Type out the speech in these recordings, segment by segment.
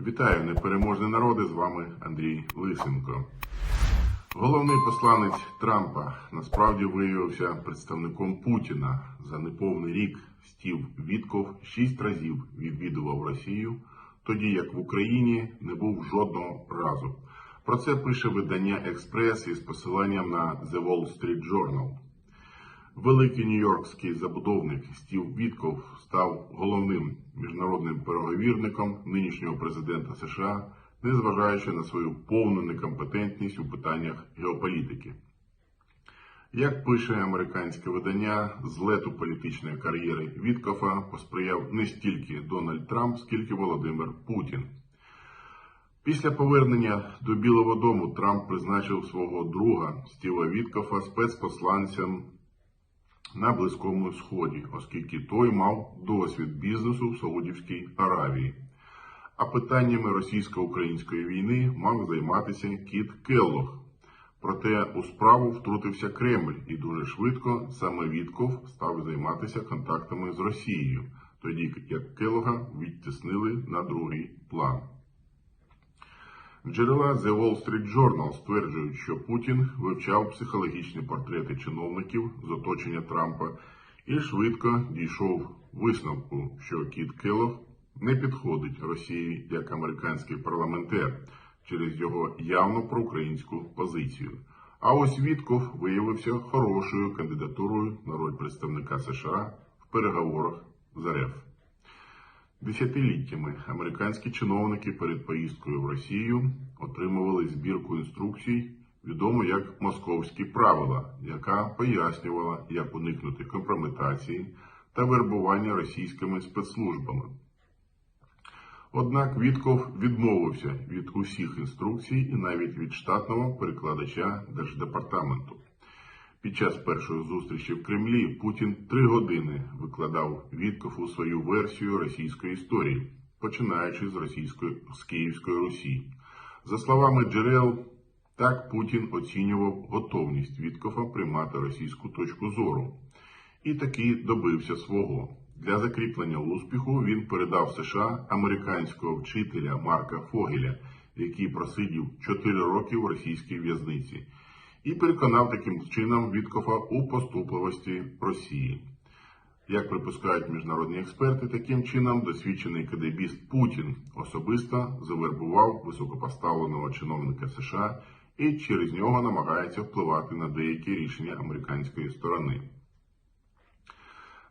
Вітаю, непереможні народи! З вами Андрій Лисенко. Головний посланець Трампа насправді виявився представником Путіна. За неповний рік Стів Вітков шість разів відвідував Росію, тоді як в Україні не був жодного разу. Про це пише видання Експрес із посиланням на The Wall Street Journal. Великий нью-йоркський забудовник Стів Вітков став головним міжнародним переговірником нинішнього президента США, незважаючи на свою повну некомпетентність у питаннях геополітики. Як пише американське видання, злету політичної кар'єри Віткофа посприяв не стільки Дональд Трамп, скільки Володимир Путін. Після повернення до Білого Дому Трамп призначив свого друга Стіва Віткофа спецпосланцем на Близькому Сході, оскільки той мав досвід бізнесу в Саудівській Аравії. А питаннями російсько-української війни мав займатися Кіт Келлог. Проте у справу втрутився Кремль, і дуже швидко саме Вітков став займатися контактами з Росією, тоді як Келлога відтіснили на другий план. Джерела The Wall Street Journal стверджують, що Путін вивчав психологічні портрети чиновників з оточення Трампа і швидко дійшов висновку, що Кіт Келлог не підходить Росії як американський парламентер через його явно проукраїнську позицію. А ось Вітков виявився хорошою кандидатурою на роль представника США в переговорах з РФ. Десятиліттями американські чиновники перед поїздкою в Росію отримували збірку інструкцій, відому як московські правила, яка пояснювала, як уникнути компрометації та вербування російськими спецслужбами. Однак Вітков відмовився від усіх інструкцій і навіть від штатного перекладача Держдепартаменту. Під час першої зустрічі в Кремлі Путін три години викладав Віткову свою версію російської історії, починаючи з російської з Київської Русі. За словами джерел, так Путін оцінював готовність Віткофа приймати російську точку зору. І таки добився свого. Для закріплення успіху він передав США американського вчителя Марка Фогеля, який просидів 4 роки в російській в'язниці і переконав таким чином Віткофа у поступливості Росії. Як припускають міжнародні експерти, таким чином досвідчений кадебіст Путін особисто завербував високопоставленого чиновника США і через нього намагається впливати на деякі рішення американської сторони.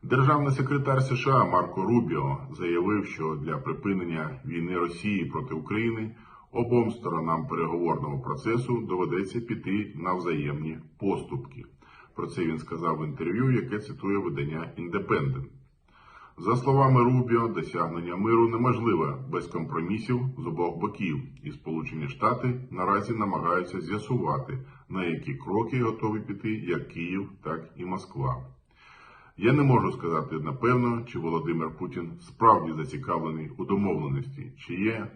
Державний секретар США Марко Рубіо заявив, що для припинення війни Росії проти України обом сторонам переговорного процесу доведеться піти на взаємні поступки. Про це він сказав в інтерв'ю, яке цитує видання Індепендент. За словами Рубіо, досягнення миру неможливе без компромісів з обох боків, і Сполучені Штати наразі намагаються з'ясувати, на які кроки готові піти як Київ, так і Москва. Я не можу сказати напевно, чи Володимир Путін справді зацікавлений у домовленості, чи є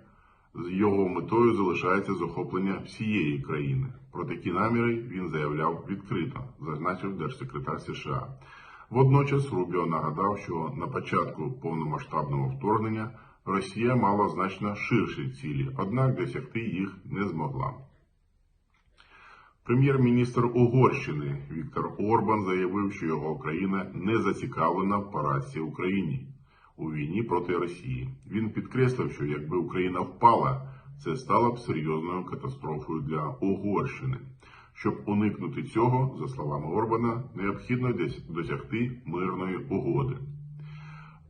його метою залишається захоплення всієї країни. Про такі наміри він заявляв відкрито, зазначив держсекретар США. Водночас Рубіо нагадав, що на початку повномасштабного вторгнення Росія мала значно ширші цілі, однак досягти їх не змогла. Прем'єр-міністр Угорщини Віктор Орбан заявив, що його країна не зацікавлена в поразці Україні у війні проти Росії. Він підкреслив, що якби Україна впала, це стало б серйозною катастрофою для Угорщини. Щоб уникнути цього, за словами Орбана, необхідно досягти мирної угоди.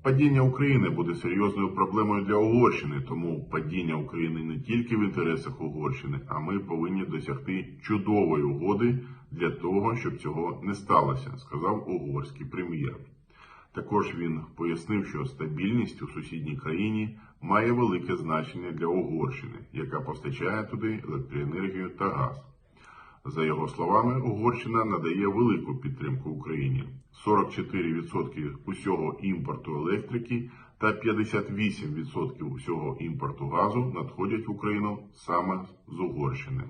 Падіння України буде серйозною проблемою для Угорщини, тому падіння України не тільки в інтересах Угорщини, а ми повинні досягти чудової угоди для того, щоб цього не сталося, сказав угорський прем'єр. Також він пояснив, що стабільність у сусідній країні має велике значення для Угорщини, яка постачає туди електроенергію та газ. За його словами, Угорщина надає велику підтримку Україні: 44% усього імпорту електрики та 58% усього імпорту газу надходять в Україну саме з Угорщини.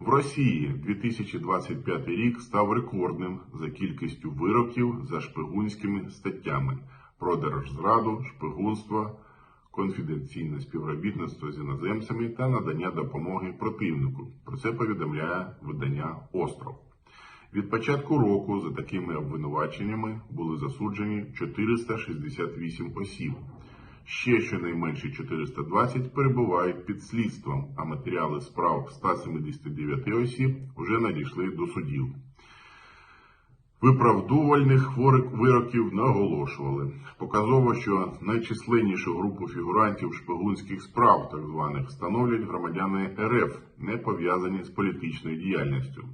В Росії 2025 рік став рекордним за кількістю вироків за шпигунськими статтями про держзраду, шпигунство, конфіденційне співробітництво з іноземцями та надання допомоги противнику. Про це повідомляє видання Остров. Від початку року за такими обвинуваченнями були засуджені 468 осіб. Ще щонайменше 420 перебувають під слідством, а матеріали справ 179 осіб вже надійшли до судів. Виправдувальних вироків наголошували. Показово, що найчисленнішу групу фігурантів шпигунських справ, так званих, становлять громадяни РФ, не пов'язані з політичною діяльністю.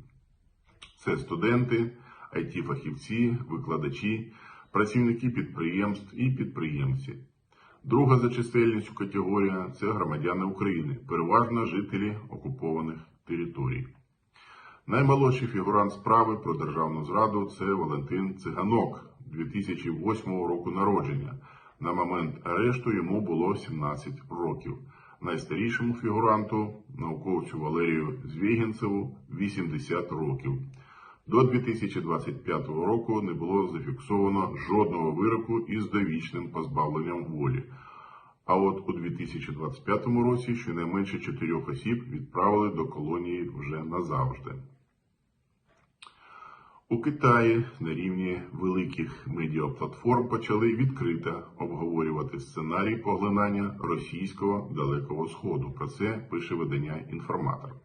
Це студенти, IT-фахівці, викладачі, працівники підприємств і підприємці. Друга за чисельністю категорія це громадяни України, переважно жителі окупованих територій. Наймолодший фігурант справи про державну зраду це Валентин Циганок 2008 року народження. На момент арешту йому було 17 років. Найстарішому фігуранту, науковцю Валерію Звєгінцеву, 80 років. До 2025 року не було зафіксовано жодного вироку із довічним позбавленням волі. А от у 2025 році щонайменше чотирьох осіб відправили до колонії вже назавжди. У Китаї на рівні великих медіаплатформ почали відкрито обговорювати сценарій поглинання російського далекого сходу. Про це пише видання інформатор.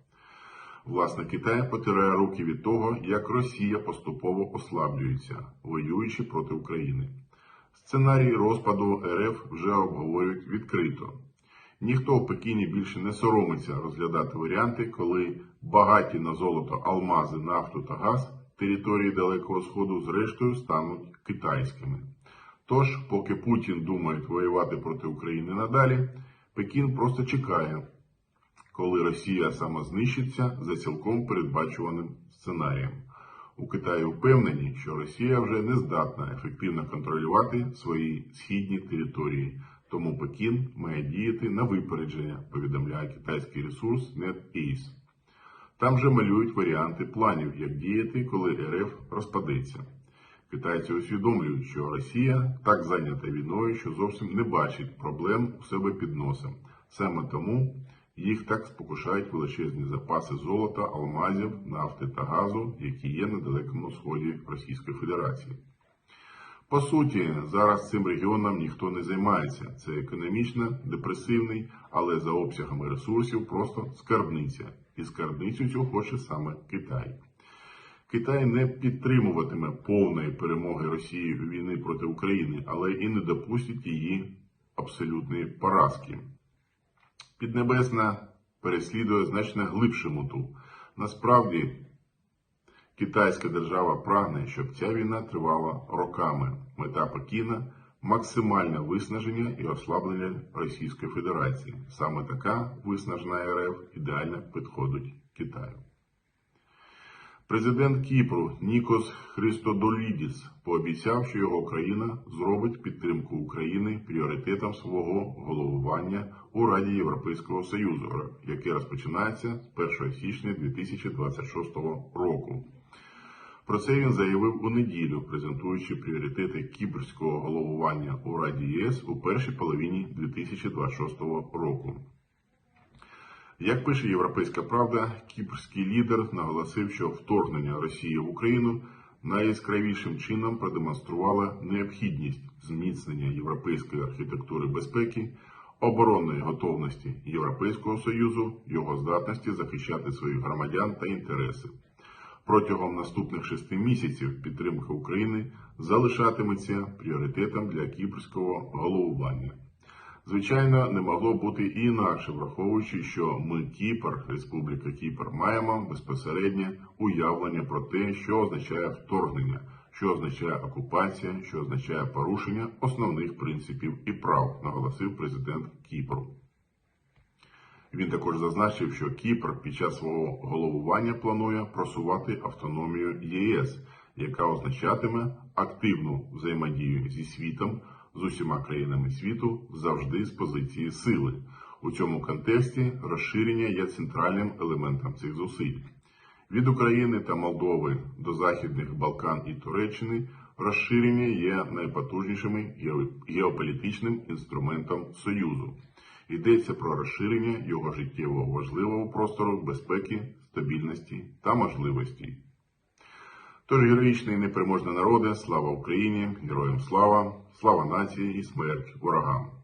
Власне, Китай потирає руки від того, як Росія поступово ослаблюється, воюючи проти України. Сценарій розпаду РФ вже обговорюють відкрито. Ніхто в Пекіні більше не соромиться розглядати варіанти, коли багаті на золото алмази, нафту та газ території Далекого Сходу зрештою стануть китайськими. Тож, поки Путін думає воювати проти України надалі, Пекін просто чекає, коли Росія самознищиться за цілком передбачуваним сценарієм. У Китаї впевнені, що Росія вже не здатна ефективно контролювати свої східні території, тому Пекін має діяти на випередження, повідомляє китайський ресурс NetEase. Там же малюють варіанти планів, як діяти, коли РФ розпадеться. Китайці усвідомлюють, що Росія так зайнята війною, що зовсім не бачить проблем у себе під носом. Саме тому їх так спокушають величезні запаси золота, алмазів, нафти та газу, які є на Далекому Сході Російської Федерації. По суті, зараз цим регіоном ніхто не займається. Це економічно депресивний, але за обсягами ресурсів просто скарбниця. І скарбницю цю хоче саме Китай. Китай не підтримуватиме повної перемоги Росії війни проти України, але і не допустить її абсолютної поразки. Піднебесна переслідує значно глибшу мету. Насправді, китайська держава прагне, щоб ця війна тривала роками. Мета Пекіна максимальне виснаження і ослаблення Російської Федерації. Саме така виснажена РФ ідеально підходить Китаю. Президент Кіпру Нікос Христодолідіс пообіцяв, що його країна зробить підтримку України пріоритетом свого головування у Раді Європейського Союзу, яке розпочинається з 1 січня 2026 року. Про це він заявив у неділю, презентуючи пріоритети кіпрського головування у Раді ЄС у першій половині 2026 року. Як пише Європейська Правда, кіпрський лідер наголосив, що вторгнення Росії в Україну найяскравішим чином продемонструвало необхідність зміцнення європейської архітектури безпеки, оборонної готовності Європейського Союзу, його здатності захищати своїх громадян та інтереси. Протягом наступних шести місяців підтримка України залишатиметься пріоритетом для кіпрського головування. Звичайно, не могло бути і інакше, враховуючи, що ми, Кіпр, Республіка Кіпр, маємо безпосереднє уявлення про те, що означає вторгнення, що означає окупація, що означає порушення основних принципів і прав, наголосив президент Кіпру. Він також зазначив, що Кіпр під час свого головування планує просувати автономію ЄС, яка означатиме активну взаємодію зі світом, з усіма країнами світу завжди з позиції сили. У цьому контексті розширення є центральним елементом цих зусиль. Від України та Молдови до Західних Балкан і Туреччини розширення є найпотужнішим геополітичним інструментом Союзу. Йдеться про розширення його життєво важливого простору безпеки, стабільності та можливостей. Тож героїчний непереможний народи, слава Україні, героям слава, слава нації і смерть ворогам.